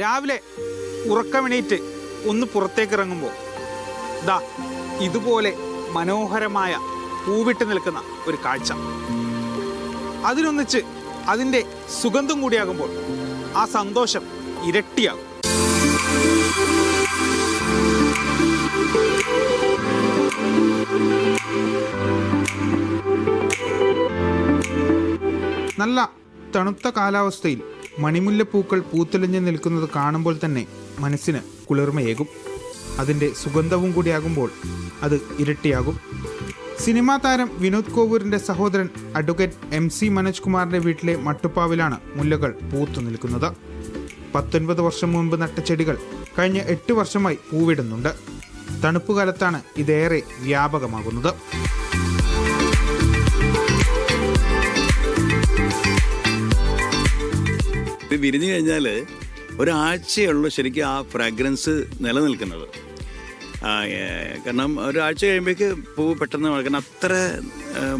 രാവിലെ ഉറക്കമിണീറ്റ് ഒന്ന് പുറത്തേക്ക് ഇറങ്ങുമ്പോൾ ദാ ഇതുപോലെ മനോഹരമായ പൂവിട്ട് നിൽക്കുന്ന ഒരു കാഴ്ച. അതിനൊന്നിച്ച് അതിന്റെ സുഗന്ധം കൂടിയാകുമ്പോൾ ആ സന്തോഷം ഇരട്ടിയാകും. നല്ല തണുത്ത കാലാവസ്ഥയിൽ മണിമുല്ലപ്പൂക്കൾ പൂത്തെളിഞ്ഞ് നിൽക്കുന്നത് കാണുമ്പോൾ തന്നെ മനസ്സിന് കുളിർമയേകും. അതിന്റെ സുഗന്ധവും കൂടിയാകുമ്പോൾ അത് ഇരട്ടിയാകും. സിനിമാ താരം വിനോദ് കോവൂരിന്റെ സഹോദരൻ അഡ്വക്കേറ്റ് എം സി മനോജ് കുമാറിന്റെ വീട്ടിലെ മട്ടുപ്പാവിലാണ് മുല്ലകൾ പൂത്തു നിൽക്കുന്നത്. പത്തൊൻപത് വർഷം മുൻപ് നട്ട ചെടികൾ കഴിഞ്ഞ എട്ട് വർഷമായി പൂവിടുന്നുണ്ട്. തണുപ്പ് കാലത്താണ് ഇതേറെ വ്യാപകമാകുന്നത്. വിരിഞ്ഞു കഴിഞ്ഞാൽ ഒരാഴ്ചയുള്ളൂ ശരിക്കും ആ ഫ്രാഗ്രൻസ് നിലനിൽക്കുന്നത്. കാരണം ഒരാഴ്ച കഴിയുമ്പോഴേക്ക് പൂവ് പെട്ടെന്ന് വളർക്കണം അത്ര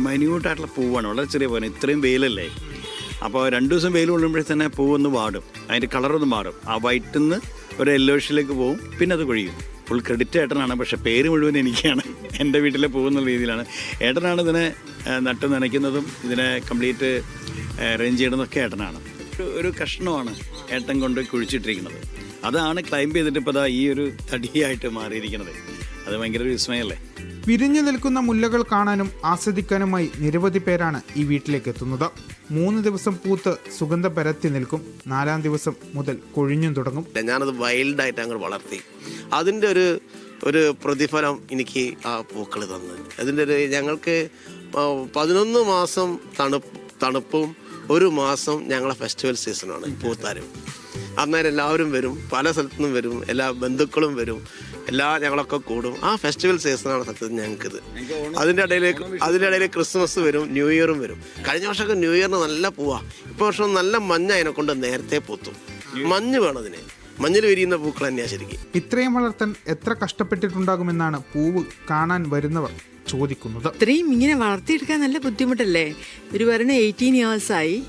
മൈന്യൂട്ടായിട്ടുള്ള പൂവാണ്. വളരെ ചെറിയ പൂവാണ്. ഇത്രയും വെയിലല്ലേ? അപ്പോൾ രണ്ട് ദിവസം വെയിൽ കൊള്ളുമ്പോഴേ തന്നെ പൂവൊന്ന് വാടും. അതിന്റെ കളറൊന്ന് മാറും. ആ വൈറ്റിൽ നിന്ന് ഒരു യെല്ലോഷിലേക്ക് പോവും. പിന്നെ അത് കൊഴിയും. Full credit ഏട്ടനാണ്. പക്ഷേ പേര് മുഴുവൻ എനിക്കാണ്. എന്റെ വീട്ടിലെ പൂവെന്നുള്ള രീതിയിലാണ്. ഏട്ടനാണ് ഇതിനെ നട്ട് നനയ്ക്കുന്നതും ഇതിനെ കംപ്ലീറ്റ് അറേഞ്ച് ചെയ്യണതൊക്കെ ഏട്ടനാണ്. ഒരു ഒരു കഷ്ണമാണ് ഏട്ടൻ കൊണ്ട് കുഴിച്ചിട്ടിരിക്കുന്നത്. അതാണ് ക്ലൈംബ് ചെയ്തിട്ട് ഇപ്പോൾ ദാ ഈ ഒരു തടിയായിട്ട് മാറിയിരിക്കുന്നത്. അത് ഭയങ്കര ഒരു വിസ്മയല്ലേ? വിരിഞ്ഞു നിൽക്കുന്ന മുല്ലകൾ കാണാനും ആസ്വദിക്കാനുമായി നിരവധി പേരാണ് ഈ വീട്ടിലേക്ക് എത്തുന്നത്. മൂന്ന് ദിവസം പൂത്ത് സുഗന്ധ പരത്തി നിൽക്കും. നാലാം ദിവസം മുതൽ കൊഴിഞ്ഞും തുടങ്ങും. ഞാനത് വൈൽഡായിട്ട് അങ്ങ് വളർത്തി. അതിന്റെ ഒരു ഒരു പ്രതിഫലം എനിക്ക് ആ പൂക്കൾ തന്നു. അതിന്റെ ഒരു ഞങ്ങൾക്ക് പതിനൊന്ന് മാസം തണുപ്പ് തണുപ്പും ഒരു മാസം ഞങ്ങളെ ഫെസ്റ്റിവൽ സീസണാണ് പൂത്താരം. അന്നേരം എല്ലാവരും വരും പല സ്ഥലത്തു നിന്നും വരും എല്ലാ ബന്ധുക്കളും വരും എല്ലാ ഞങ്ങളൊക്കെ കൂടും. ആ ഫെസ്റ്റിവൽ സീസണാണ് സത്യത്തിൽ ഞങ്ങൾക്കിത്. അതിന്റെ ഇടയിലേക്ക് അതിന്റെ ഇടയിൽ ക്രിസ്മസ് വരും ന്യൂ ഇയറും വരും. കഴിഞ്ഞ വർഷമൊക്കെ ന്യൂ ഇയറിന് നല്ല പൂവാ. ഇപ്പോൾ വർഷം നല്ല മഞ്ഞ അതിനെ കൊണ്ട് നേരത്തെ പൂത്തും. മഞ്ഞ് വേണം അതിന്. മഞ്ഞിൽ വിരിയുന്ന പൂക്കൾ തന്നെയാണ് ശരിക്കും. ഇത്രയും വളർത്താൻ എത്ര കഷ്ടപ്പെട്ടിട്ടുണ്ടാകുമെന്നാണ് പൂവ് കാണാൻ വരുന്നവർ. ചോദിക്കുന്നത് ഇത്രയും ഇങ്ങനെ വളർത്തിയെടുക്കാൻ നല്ല ബുദ്ധിമുട്ടല്ലേ? ഒരു പറഞ്ഞ എയ്റ്റീൻ ആയി.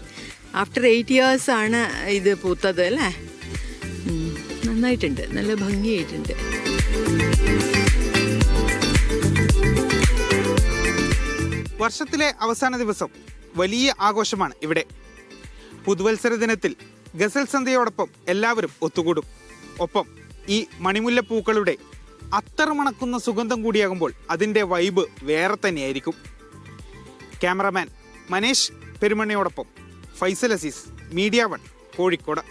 ആഫ്റ്റർ എയ്റ്റ് ഇയേഴ്സ് ആണ് ഇത് പൂത്തത് അല്ലേ? നന്നായിട്ടുണ്ട്. നല്ല ഭംഗിയായിട്ടുണ്ട്. വർഷത്തിലെ അവസാന ദിവസം വലിയ ആഘോഷമാണ് ഇവിടെ. പുതുവത്സര ദിനത്തിൽ ഗസൽ സന്ധ്യയോടൊപ്പം എല്ലാവരും ഒത്തുകൂടും. ഒപ്പം ഈ മണിമുല്ലപ്പൂക്കളുടെ അത്തർ മണക്കുന്ന സുഗന്ധം കൂടിയാകുമ്പോൾ അതിന്റെ വൈബ് വേറെ തന്നെയായിരിക്കും. ക്യാമറമാൻ മനേഷ് പെരുമണിയോടൊപ്പം ഫൈസൽ അസീസ് മീഡിയ വൺ കോഴിക്കോട്.